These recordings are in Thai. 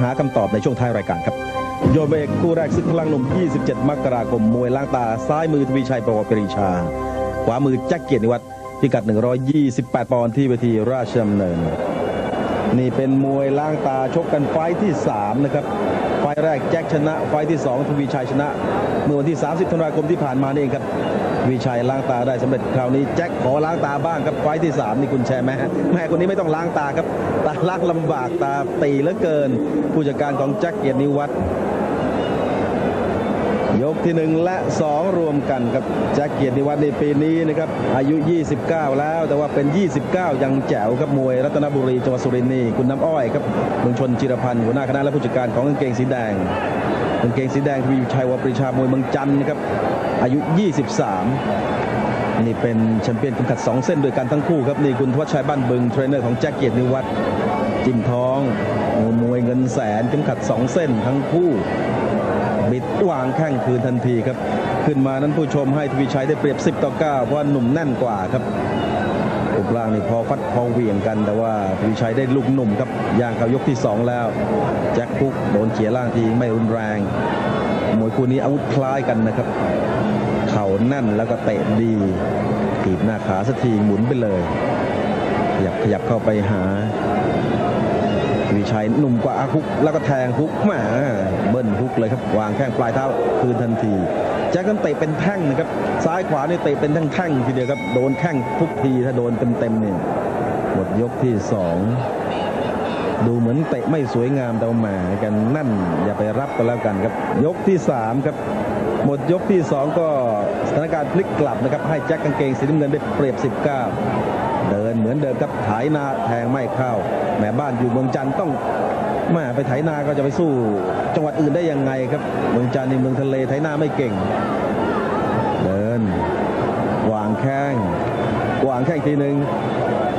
หาคำตอบในช่วงท้ายรายการครับ โยนเบรกคู่แรกซึ่งพลังหนุ่ม 27 มกราคม มวยล้างตา ซ้ายมือทวีชัยประวัติปรีชา ขวามือแจ็คเกียรติวัฒน์พิกัด 128 ปอนด์ที่เวทีราชดำเนิน นี่เป็นมวยล้างตาชกกันไฟที่ 3 นะครับ ไฟแรกแจ็คชนะ ไฟที่ 2 ทวีชัยชนะ เมื่อวันที่ 30 ธันวาคมที่ผ่านมานี่เองครับ วีชัยล้างตาได้สำเร็จคราวนี้แจ็คขอล้างตาบ้างครับไฟท์ที่ 3 นี่คุณแชร์แม่แม่คนนี้ไม่ต้องล้างตาครับ ตาล้างลำบากตาตีเหลือเกิน ผู้จัดการของแจ็คเกียรตินิวัฒน์ยกที่ 1 และ 2 รวมกันครับแจ็คเกียรตินิวัฒน์ในปีนี้นะครับอายุ 29 แล้วแต่ว่าเป็น 29 ยังแจ๋วครับมวยรัตนบุรีจังหวัดสุรินทร์นี่คุณน้ำอ้อยครับเมืองชนจิรพันธ์หัวหน้าคณะและผู้จัดการของกางเกงสีแดงกางเกงสีแดงทวีชัยวปรีชามวยเมืองจันทร์นะครับ อายุ 23 นี่เป็นแชมเปี้ยนเข็มขัด 2 เส้นด้วยกันทั้งคู่ครับ นี่คุณทวชชัยบ้านบึงเทรนเนอร์ของแจ็คเกียรตินิวัฒน์จิ้มท้องมวยเงินแสนเข็มขัด 2 เส้นทั้งคู่ บิดวางแข้งคืนทันทีครับ ขึ้นมานั้นผู้ชมให้ทวีชัยได้เปรียบ 10 ต่อ 9 เพราะหนุ่มแน่นกว่าครับรูปร่างนี่พอฟัดพอเหวี่ยงกัน แต่ว่าทวีชัยได้ลูกหนุ่มครับย่างเข้ายกที่ 2 แล้ว แจ็คพุกโดนเขียล่างทีไม่รุนแรงมวยคู่นี้อาวุธคล้ายกันนะครับ เข่าแน่นแล้วก็เตะดีถีบหน้าขาสักทีหมุนไปเลยขยับขยับเข้าไปหาวีชัยหนุ่มกว่าฮุกแล้วก็แทงฮุกมาเบิ้ลฮุกเลยครับวางแข้งปลายเท้าคืนทันทีแจ็คกันเตะเป็นแท่งนะครับซ้ายขวาเนี่เตะเป็นแท่งๆทีเดียวครับโดนแข้งทุกทีถ้าโดนเต็มๆเนี่ยหมดยกที่สองดูเหมือนเตะไม่สวยงามแต่ว่าแหมกันนั่นอย่าไปรับกันแล้วกันครับ ยกที่สามครับ หมดยกที่สองก็สถานการณ์พลิกกลับนะครับ ให้แจ็คกางเกงสีน้ำเงินได้เปรียบ 19 เดินเหมือนเดิมครับไถนาแทงไม่เข้าแหมบ้านอยู่เมืองจันทร์ต้องแมาไปไถนาก็จะไปสู้ จังหวัดอื่นได้ยังไงครับ เมืองจันทร์ในเมืองทะเลไถนาไม่เก่ง เดินวางแข้งวางแข้งทีหนึ่ง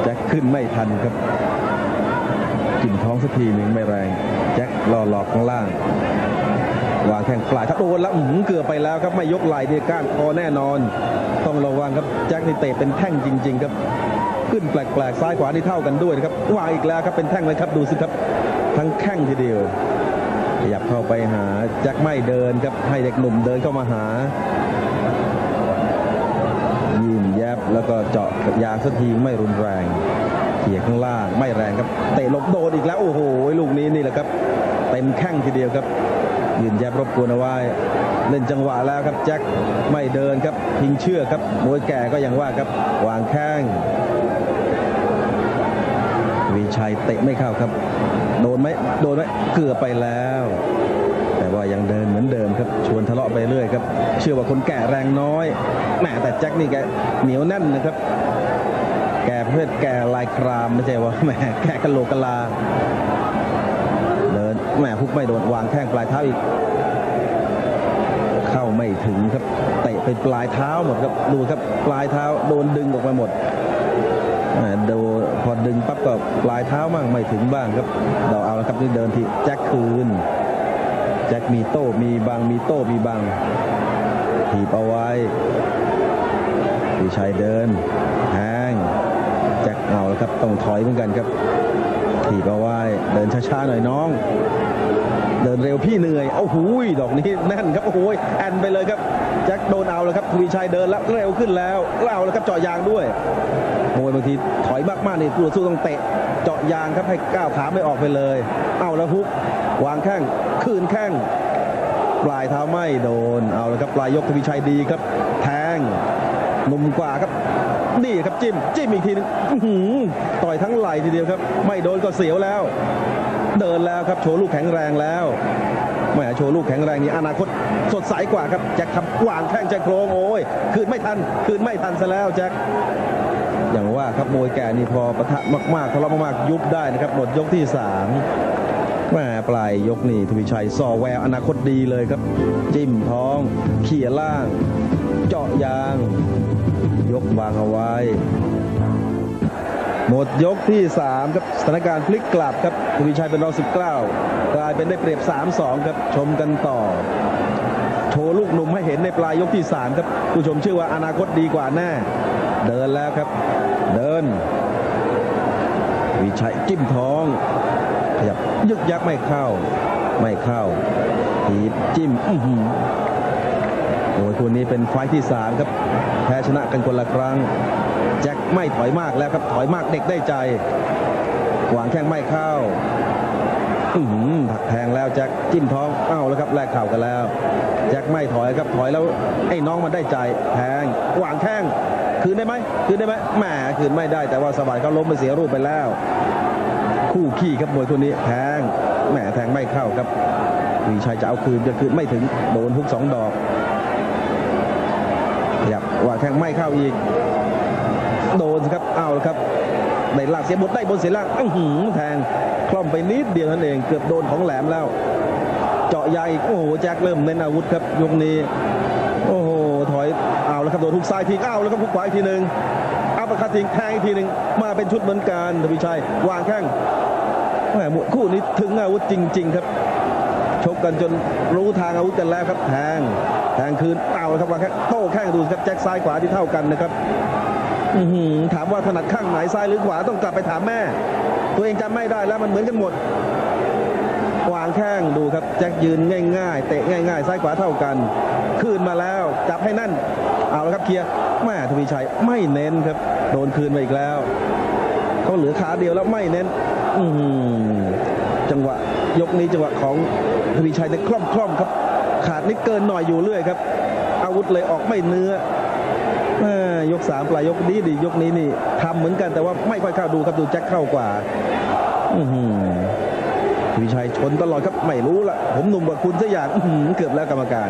แจ็คขึ้นไม่ทันครับกินท้องสักทีหนึ่งไม่แรง แจ็ครอหลอกข้างล่าง วางแข้งปลายถ้าโดนแล้วอื้อหือเกือบไปแล้วครับไม่ยกไหล่ดีก้านคอแน่นอน ต้องระวังครับแจ็คนี่เตะเป็นแท่งจริง ๆ ครับ ขึ้นแปลกๆซ้ายขวานี่เท่ากันด้วยนะครับวางอีกแล้วครับเป็นแท่งเลยครับดูสิครับ ทั้งแข้งทีเดียวขยับเข้าไปหาแจ็คไม่เดินครับให้เด็กหนุ่มเดินเข้ามาหายิ้มแยบแล้วก็เจาะยางสักทีไม่รุนแรงเขี่ยข้างล่างไม่แรงครับเตะหลบโดนอีกแล้วโอ้โหลูกนี้นี่แหละครับ เต็มแข้งทีเดียวครับ ยืนแยบรบกวนเอาไว้เล่นจังหวะแล้วครับแจ็คไม่เดินครับทิ้งเชือกครับมวยแก่ก็ยังว่าครับวางแข้งวีชัยเตะไม่เข้าครับ โดนไหมโดนไหมเกือบไปแล้ว แต่ว่ายังเดินเหมือนเดิมครับ ชวนทะเลาะไปเรื่อยครับ เชื่อว่าคนแก่แรงน้อยแหมแต่แจ็คนี่แกเหนียวแน่นนะครับ แกเพื่อแกลายครามไม่ใช่ว่าแหมแกกะโหลกกะลา แหมพุกไม่โดนวางแข้งปลายเท้าอีก เข้าไม่ถึงครับเตะไปปลายเท้าหมดครับดูครับปลายเท้าโดนดึงออกมาหมดแหมโดนพอดึงปั๊บก็ปลายเท้ามั่งไม่ถึงบ้างครับเราเอาแล้วครับนี่เดินที่แจ็คคืนแจ็คมีโต้มีบังมีโต้มีบังถีบเอาไว้พี่ชัยเดินแทงแจ็คเอาแล้วครับต้องถอยเหมือนกันครับ ถีบเอาไว้เดินช้าๆหน่อยน้อง เดินเร็วพี่เหนื่อยโอ้โหดอกนี้แน่นครับโอ้โหแอนไปเลยครับแจ็คโดนเอาแล้วครับทวีชัยเดินแล้วเร็วขึ้นแล้วแล้วแล้วครับเจาะยางด้วยมวยบางทีถอยมากๆนี่ตัวสู้ต้องเตะเจาะยางครับให้ก้าวขาไม่ออกไปเลย เอาแล้วฮุกวางแข้งคืนแข้งปลายเท้าไม่โดนเอาแล้วครับปลายยกทวีชัยดีครับ แทงหนุ่มกว่าครับ นี่ครับจิ้มจิ้มอีกทีนึงต่อยทั้งไหล่ทีเดียวครับ ไม่โดนก็เสียวแล้ว เดินแล้วครับโชว์ลูกแข็งแรงแล้วแหมโชว์ลูกแข็งแรงนี่อนาคตสดใสกว่าครับแจ็คครับวางแข้งแจ็คโครงโอ้ยคืนไม่ทันคืนไม่ทันซะแล้วแจ็คอย่างว่าครับมวยแก่นี่พอปะทะมากๆทะเลาะมากๆยุบได้นะครับหมดยกที่สามแหมปลายยกนี่ทวีชัยซอแววอนาคตดีเลยครับ จิ้มท้อง เขี่ยล่าง เจาะยาง ยกวางเอาไว้ หมดยกที่3ครับสถานการณ์พลิกกลับครับทวีชัยเป็นรอง19 กลายเป็นได้เปรียบ 3-2 ครับชมกันต่อ โชว์ลูกหนุ่มให้เห็นในปลายยกที่ 3 ครับ ผู้ชมเชื่อว่าอนาคตดีกว่าแน่ เดินแล้วครับ เดินทวีชัยจิ้มท้องแทยับยึกยักไม่เข้า ไม่เข้าถีบจิ้มอื้อ โอ้ยคู่นี้เป็นไฟที่สามครับ แพ้ชนะกันคนละครั้ง แจ็คไม่ถอยมากแล้วครับ ถอยมากเด็กได้ใจวางแข้งไม่เข้าอือหือถักแทงแล้วแจ็คจิ้มท้องเอ้าแล้วครับแลกเข่ากันแล้ว แจ็คไม่ถอยครับถอยแล้วไอ้น้องมันได้ใจแทงวางแข้งคืนได้ไหมคืนได้ไหมแหมคืนไม่ได้แต่ว่าสบายเขาล้มไปเสียรูปไปแล้ว คู่ขี้ครับมวยคนนี้แทงแหมแทงไม่เข้าครับวีชัยจะเอาคืนจะคืนไม่ถึงโดนทุกสองดอก ขยับว่าแทงไม่เข้าอีก โดนครับเอาละครับได้ลากเสียบทได้บนเสียล่างอื้อหือแทงคล่อมไปนิดเดียวนั่นเองเกือบโดนของแหลมแล้ว เจาะใหญ่โอ้โหแจ็คเริ่มเน้นอาวุธครับยกนี้ โอ้โหถอยเอาแล้วครับโดนทุกซ้ายทีเอาแล้วครับทุกขวาอีกทีหนึ่งอัปเปอร์คัตทิ้งแทงอีกทีหนึ่งมาเป็นชุดเหมือนกันทวีชัยวางแข้งแหมคู่นี้ถึงอาวุธจริง ๆ ครับ ชกกันจนรู้ทางอาวุธกันแล้วครับแทง แทงคืนเอาแล้วครับวางแข้งโต้แข้งดูสิครับแจ็คซ้ายขวาที่เท่ากันนะครับอื้อหือถามว่าถนัดข้างไหนซ้ายหรือขวาต้องกลับไปถามแม่ ตัวเองจำไม่ได้แล้วมันเหมือนกันหมดวางแข้งดูครับแจ็คยืนง่ายๆ เตะง่ายๆ ซ้ายขวาเท่ากันคืนมาแล้วจับให้นั่น เอาแล้วครับเคลียร์แม่ทวีชัยไม่เน้นครับ โดนคืนไปอีกแล้วเขาเหลือขาเดียวแล้วไม่เน้น อือหือจังหวะยกนี้จังหวะของทวีชัยเนี่ยคล่อมคล่อมๆครับ ขาดนิดเกินหน่อยอยู่เรื่อยครับ อาวุธเลยออกไม่เนื้อแม่ยกสามปลายยกนี้ดียกนี้นี่ทำเหมือนกันแต่ว่าไม่ค่อยเข้าดูครับดูแจ็คเข้ากว่าอือหือวิชัยชนตลอดครับไม่รู้ละผมหนุ่มกว่าคุณซะอย่างอื้อหือเกือบแล้วกรรมการ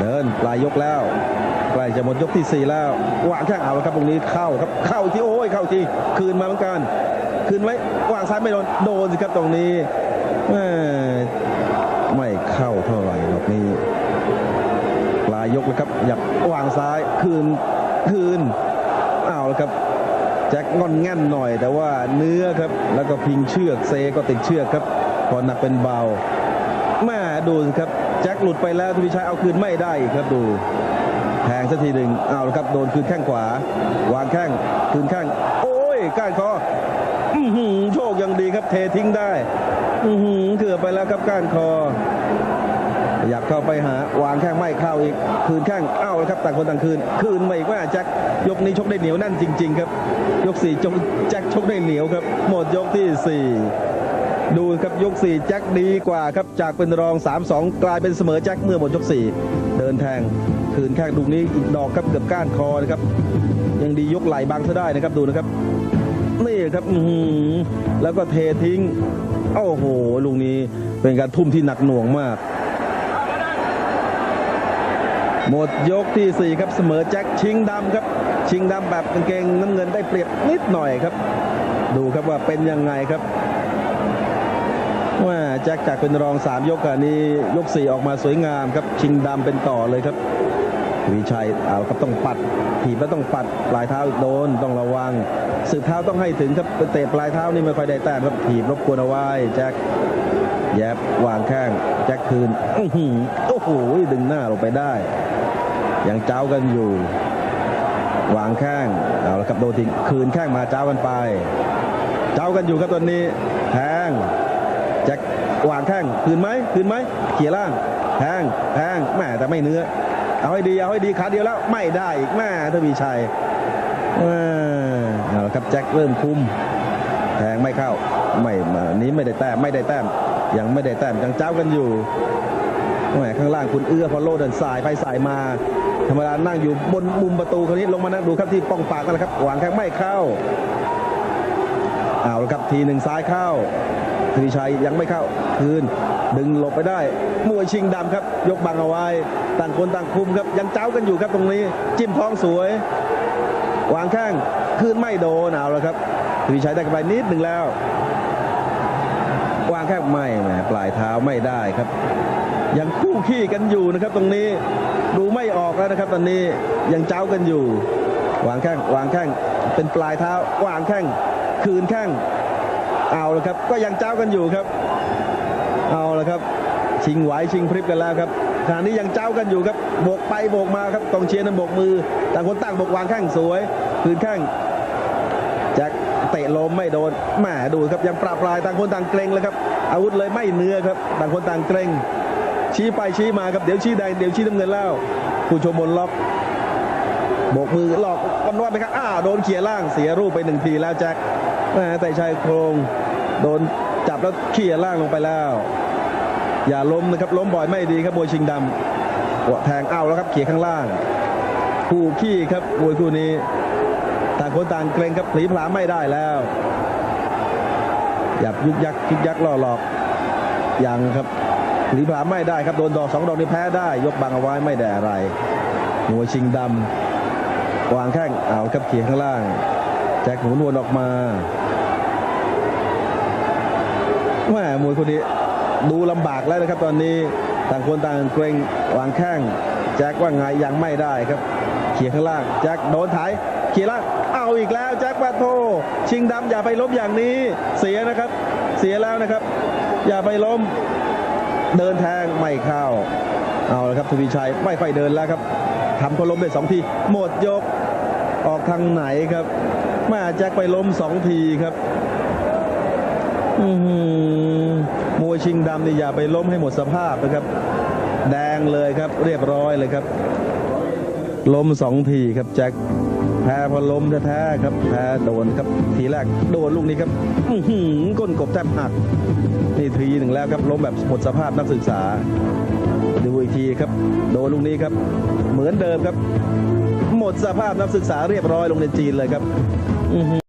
เดินปลายยกแล้วใกล้จะหมดยกที่สี่แล้ววางแข้งเอาแล้วครับตรงนี้เข้าครับเข้าที่โอ้ยเข้าที่คืนมาเหมือนกัน คืนไว้วางซ้ายไม่โดนโดนสิครับตรงนี้แม่ เข้าเท่าไหร่หรอกนี่ปลายยกเลยครับหยับวางซ้ายคืนคืนเอาแล้วครับแจ็คงอนแง่นหน่อย แต่ว่าเนื้อครับ แล้วก็พิงเชือกเซก็ติดเชือกครับพอหนักเป็นเบาแม่ดูสิครับแจ็คหลุดไปแล้วทวีชัยเอาคืนไม่ได้ครับดูแทงสักทีหนึ่งเอาละครับโดนคืนแข้งขวา วางแข้งคืนแข้งโอ้ยก้านคออือหือโชคยังดีครับเททิ้งได้ อือหือเกือบไปแล้วครับก้านคอ อยากเข้าไปหาวางแข้งไม่เข้าอีกคืนแข้งเอ้าแล้วครับต่างคนต่างคืน คืนไมาอีกว่าแจ็คยกนี้ชกได้เหนียวแน่นจริง ๆ ครับ ยกสี่จงแจ็คชกได้เหนียวครับ หมดยกที่สี่ดูครับยกสี่แจ็คดีกว่าครับจากเป็นรอง 3-2 กลายเป็นเสมอแจ็คเมื่อหมดยกสี่เดินแทงคืนแข้งดูนี้อีกดอกครับเกือบก้านคอนะครับ ยังดียกไหลบังซะได้นะครับดูนะครับนี่ครับอืแล้วก็เททิ้งโอ้โหลูกนี้เป็นการทุ่มที่หนักหน่วงมาก หมดยกที่ 4 ครับเสมอแจ็คชิงดำครับ ชิงดำแบบกางเกงน้ำเงินได้เปรียบนิดหน่อยครับ ดูครับว่าเป็นยังไงครับว่าแจ็คจากเป็นรอง 3 ยกอันนี้ยก 4 ออกมาสวยงามครับ ชิงดำเป็นต่อเลยครับวิชัยเอาครับต้องปัดถีบแล้วต้องปัดปลายเท้าโดนต้องระวังสืบเท้าต้องให้ถึงครับเตะปลายเท้านี่ไม่ค่อยได้แต้มครับถีบรบกวนเอาไว้แจ็คแยบวางแข้งแจ็คคืนโอ้โหดึงหน้าลงไปได้ ยังเจ้ากันอยู่ วางแข้งเอาละครับโดนทิ้งคืนแข้งมาเจ้ากันไป เจ้ากันอยู่ครับตอนนี้แทงแจ็ควางแข้งคืนไหมคืนไหมเขี่ยล่างแทงแทงแม่แต่ไม่เนื้อ เอาให้ดีเอาให้ดีขาเดียวแล้วไม่ได้อีกแม่ทวีชัยแม่เอาละครับแจ็คเริ่มคุมแทงไม่เข้าไม่มานี้ไม่ได้แต้มไม่ได้แต้มยังไม่ได้แต้มยังเจ้ากันอยู่แหมข้างล่างคุณเอื้อพอโลเดินสายไปสายมา ธรรมดานั่งอยู่บนมุมประตูคนนี้ลงมานั่งดูครับที่ป้องปากกันแล้วครับวางแข้งไม่เข้าเอาละครับทีหนึ่งซ้ายเข้าธวีชัยยังไม่เข้าคืน ดึงหลบไปได้มวยชิงดำครับ ยกบังเอาไว้ ต่างคนต่างคุมครับยังเจ้ากันอยู่ครับตรงนี้ จิ้มท้องสวย วางแข้งคืนไม่โดนเอาล้วครับทวีชัยได้กันไปนิดหนึ่งแล้ว แข้งไม่แหมปลายเท้าไม่ได้ครับ ยังคู่ขี้กันอยู่นะครับ ตรงนี้ดูไม่ออกแล้วนะครับ ตอนนี้ยังเจ้ากันอยู่ วางแข้งวางแข้งเป็นปลายเท้าวางแข้งคืนแข้งเอาละครับ ก็ยังเจ้ากันอยู่ครับ เอาละครับ ชิงไหวชิงพริบกันแล้วครับขณะนี้ยังเจ้ากันอยู่ครับโบกไปโบกมาครับกองเชียร์นั้นโบกมือต่างคนต่างโบกวางแข้งสวยคืนแข้งแจ็คเตะลมไม่โดนแหมดูครับยังปราบปรายต่างคนต่างเกรงเลยครับ อาวุธเลยไม่เนื้อครับ ต่างคนต่างเกรงชี้ไปชี้มาครับเดี๋ยวชี้แดงเดี๋ยวชี้น้ำเงินแล้วผู้ชมบนล็อกโบกมือหลอกวันวันไปครับอ้าโดนเขี่ยล่างเสียรูปไปหนึ่งทีแล้วแจ็คแต่ชายโครงโดนจับแล้วเขี่ยล่างลงไปแล้ว อย่าล้มนะครับล้มบ่อยไม่ดีครับมวยชิงดำหัวแทงเอาแล้วครับเขี่ยข้างล่างคู่ขี้ครับมวยคู่นี้ ต่างคนต่างเกรงครับผลีผลาไม่ได้แล้ว หยับยุกยักยุกยักล่อหลอกยังครับผลีผลาไม่ได้ครับโดนดอกสองดอกนี้แพ้ได้ ยกบังเอาไว้ไม่ได้อะไรมวยชิงดำวางแข้งเอาครับเขียข้างล่าง แจ็คหมุนวนออกมาแม่มวยคนนี้ดูลำบากแล้วนะครับ ตอนนี้ต่างคนต่างเกรงวางแข้งแจ็คว่าไงยังไม่ได้ครับ เขี่ยข้างล่างแจ็คโดนไถ เขี่ยล่างเอาอีกแล้วแจ็คปาโท ชิงดำอย่าไปล้มอย่างนี้เสียนะครับ เสียแล้วนะครับ อย่าไปล้มเดินแทงไม่เข้า เอาละครับทวีชัยไม่ค่อยเดินแล้วครับทำเขาล้มได้สองทีหมดยกออกทางไหนครับแมาแจ็คไปล้มสองทีครับมวยชิงดำนี่อย่าไปล้มให้หมดสภาพนะครับ แดงเลยครับ เรียบร้อยเลยครับ ล้มสองทีครับแจ็ค แพ้พอล้มแท้ๆครับ แพ้โดนครับ ทีแรกโดนลูกนี้ครับหืก้นกบแทบหัก นี่ทีหนึ่งแล้วครับล้มแบบหมดสภาพนักศึกษา ดูอีกทีครับ โดนลูกนี้ครับ เหมือนเดิมครับ หมดสภาพนักศึกษาเรียบร้อยลงในจีนเลยครับ